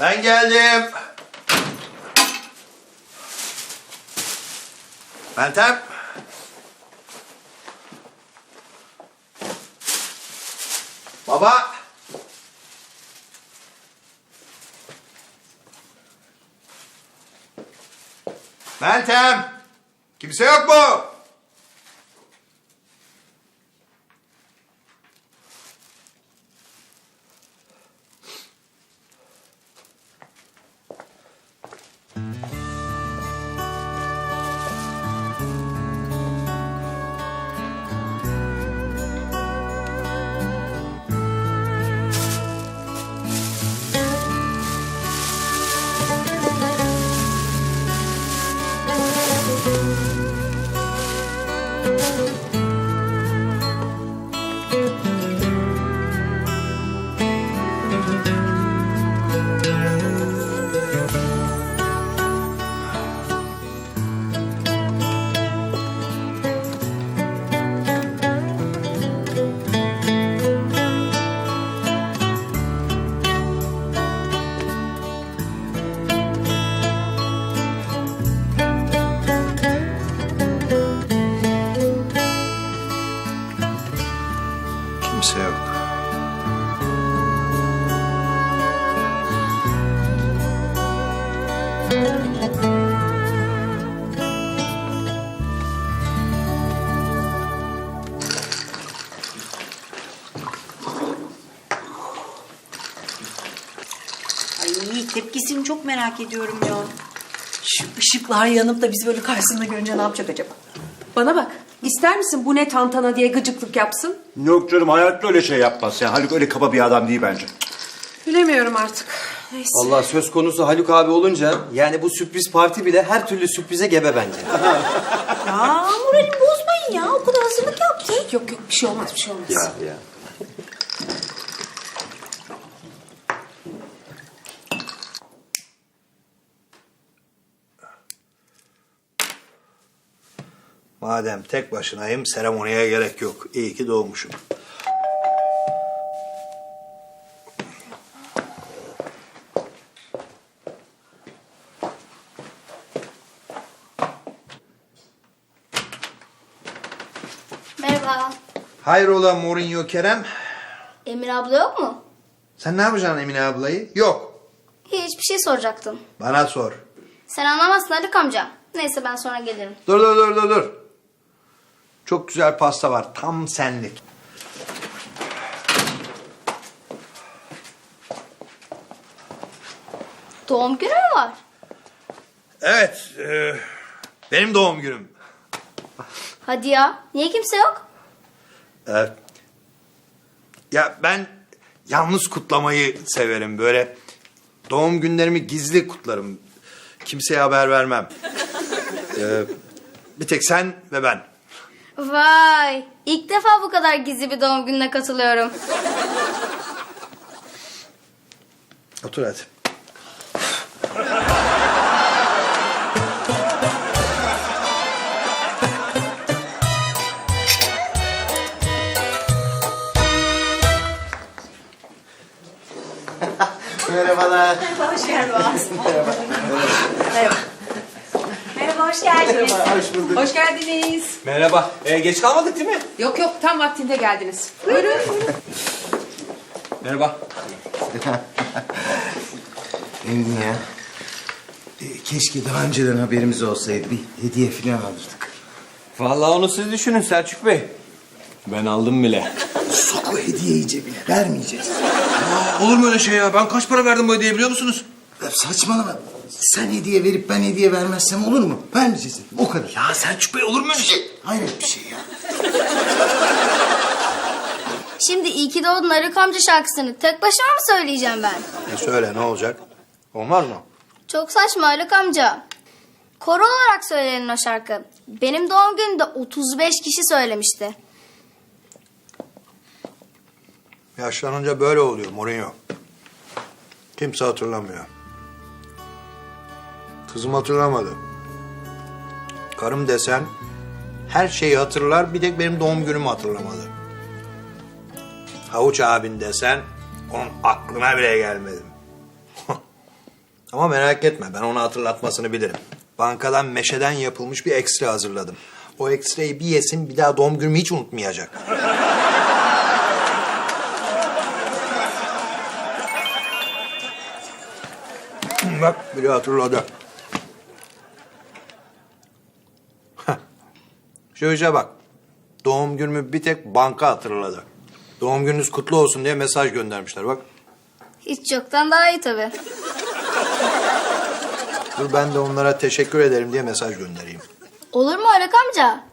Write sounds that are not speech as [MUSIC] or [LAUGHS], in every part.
Ben geldim. Meltem. Baba. Meltem. Kimse yok mu? Kimse yok. Ay tepkisini çok merak ediyorum ya. Şu ışıklar yanıp da bizi böyle karşısında görünce ne yapacak acaba? Bana bak. ister misin bu ne tantana diye gıcıklık yapsın? Yok canım hayatta öyle şey yapmaz ya. Haluk öyle kaba bir adam değil bence. Bilemiyorum artık. Neyse. Allah söz konusu Haluk abi olunca yani bu sürpriz parti bile her türlü sürprize gebe bence. Ya moralimi bozmayın ya. O kadar hazırlık yaptık. Yok yok bir şey olmaz bir şey olmaz. ya ya. Madem tek başınayım seremoniye gerek yok. İyi ki doğmuşum. Merhaba. Hayrola Mourinho Kerem? Emir abla yok mu? Sen ne yapacaksın Emine ablayı? Yok. Hiçbir şey soracaktım. Bana sor. Sen anlamazsın Haluk amca. Neyse ben sonra gelirim. Dur dur dur dur dur. Çok güzel pasta var. Tam senlik. Doğum günü mü var? Evet. e, benim doğum günüm. Hadi ya. Niye kimse yok? Evet. Ya ben yalnız kutlamayı severim. Böyle doğum günlerimi gizli kutlarım. Kimseye haber vermem. Ee, bir tek sen ve ben. Vay. İlk defa bu kadar gizli bir doğum gününe katılıyorum. Otur hadi. Merhabalar. Hoş geldin Merhaba. Merhaba. Merhaba hoş geldiniz. Hoş bulduk. Hoş geldiniz. Merhaba. Ee, geç kalmadık değil mi? Yok yok tam vaktinde geldiniz. Buyurun. Merhaba. Emin [LAUGHS] ya. E, keşke daha önceden haberimiz olsaydı. Bir hediye falan alırdık. Vallahi onu siz düşünün Selçuk Bey. Ben aldım bile. [LAUGHS] Sok o hediyeyi cebine. Vermeyeceğiz. Olur mu öyle şey ya? Ben kaç para verdim bu hediyeye biliyor musunuz? Ya saçmalama. Sen hediye verip ben hediye vermezsem olur mu? Vermeyeceğiz. dedim. O kadar. Ya Selçuk Bey olur mu öyle şey? Hayret bir şey ya. Şimdi iyi ki doğdun Haluk amca şarkısını tek başıma mı söyleyeceğim ben? E söyle ne olacak? Olmaz mı? Çok saçma Haluk amca. Koro olarak söylenin o şarkı. Benim doğum günümde 35 kişi söylemişti. Yaşlanınca böyle oluyor Mourinho. Kimse hatırlamıyor. Kızım hatırlamadı. Karım desen her şeyi hatırlar bir tek benim doğum günümü hatırlamadı. Havuç abin desen onun aklına bile gelmedi. [LAUGHS] Ama merak etme ben onu hatırlatmasını bilirim. Bankadan meşeden yapılmış bir ekstra hazırladım. O ekstrayı bir yesin bir daha doğum günümü hiç unutmayacak. [LAUGHS] Bak biri hatırladı. Şu işe bak. Doğum günümü bir tek banka hatırladı. Doğum gününüz kutlu olsun diye mesaj göndermişler bak. Hiç yoktan daha iyi tabii. Dur ben de onlara teşekkür ederim diye mesaj göndereyim. Olur mu Haluk amca?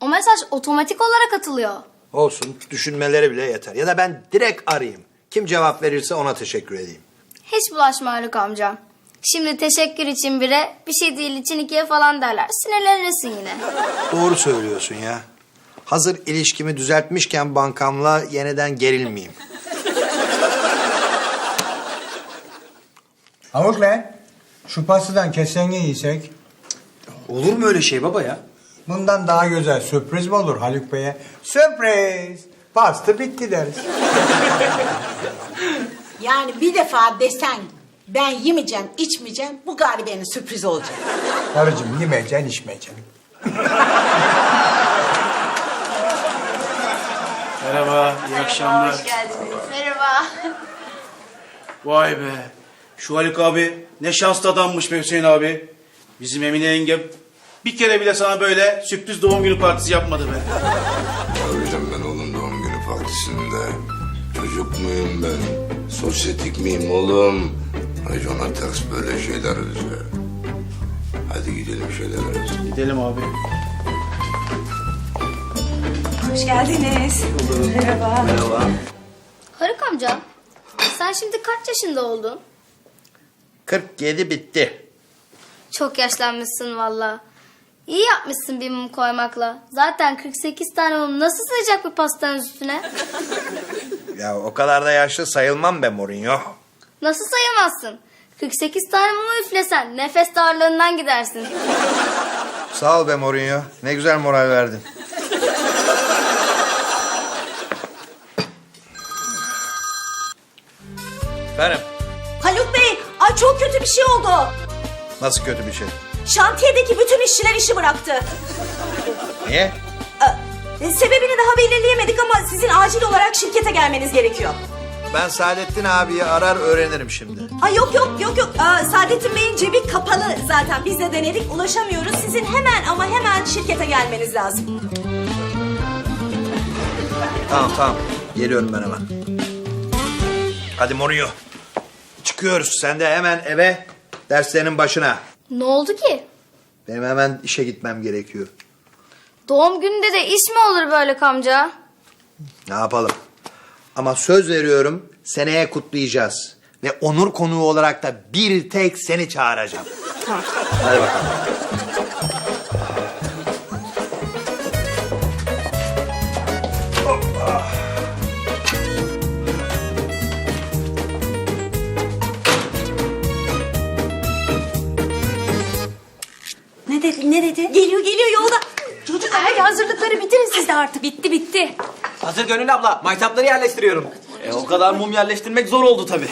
O mesaj otomatik olarak atılıyor. Olsun düşünmeleri bile yeter. Ya da ben direkt arayayım. Kim cevap verirse ona teşekkür edeyim. Hiç bulaşma Haluk amcam. Şimdi teşekkür için bire, bir şey değil için ikiye falan derler. Sinirlenirsin yine. Doğru söylüyorsun ya. Hazır ilişkimi düzeltmişken bankamla yeniden gerilmeyeyim. Havuk lan, şu pastadan kesenge yiysek, Olur mu öyle şey baba ya? bundan daha güzel sürpriz mi olur Haluk Bey'e? Sürpriz! Pasta bitti deriz. Yani bir defa desen ben yemeyeceğim, içmeyeceğim bu galibenin sürpriz olacak. Karıcığım yemeyeceksin, içmeyeceksin. Merhaba, iyi akşamlar. Merhaba. Vay be. Şu Haluk abi ne şanslı adammış be Hüseyin abi. Bizim Emine yengem bir kere bile sana böyle sürpriz doğum günü partisi yapmadı be. Hocam ben oğlum doğum günü partisinde çocuk muyum ben? Sosyetik miyim oğlum? Racona ters böyle şeyler bize. Hadi gidelim şeyler arasın. Gidelim abi. Hoş geldiniz. Haluk amca, sen şimdi kaç yaşında oldun? 47 bitti. Çok yaşlanmışsın valla. İyi yapmışsın bir mum koymakla. Zaten 48 tane mum nasıl sığacak bir pastanın üstüne? [LAUGHS] Ya o kadar da yaşlı sayılmam be Mourinho. Nasıl sayamazsın? 48 tane mumu üflesen nefes darlığından gidersin. Sağ ol be Mourinho. Ne güzel moral verdin. Efendim, Haluk Bey, ay çok kötü bir şey oldu. nasıl kötü bir şey? Şantiyedeki bütün işçiler işi bıraktı. Niye? E, Sebebini daha belirleyemedik ama sizin acil olarak şirkete gelmeniz gerekiyor. Ben Saadettin abiyi arar öğrenirim şimdi. Ay yok yok yok yok. Aa, Saadettin Bey'in cebi kapalı zaten. Biz de denedik ulaşamıyoruz. Sizin hemen ama hemen şirkete gelmeniz lazım. Tamam tamam. Geliyorum ben hemen. Hadi Mourinho. Çıkıyoruz. Sen de hemen eve derslerinin başına. Ne oldu ki? Benim hemen işe gitmem gerekiyor. Doğum gününde de iş mi olur böyle amca? Ne yapalım? Ama söz veriyorum seneye kutlayacağız. Ve onur konuğu olarak da bir tek seni çağıracağım. Hadi bakalım. Ne dedi ne dedi? Geliyor geliyor yolda. Çocuklar hadi hazırlıkları bitirin siz de artık. Bitti bitti. Hazır Gönül abla, maytapları yerleştiriyorum. E o kadar mum yerleştirmek zor oldu tabii.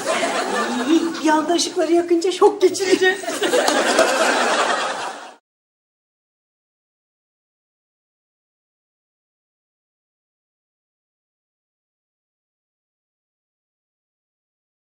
Yanda ışıkları yakınca şok geçireceğiz.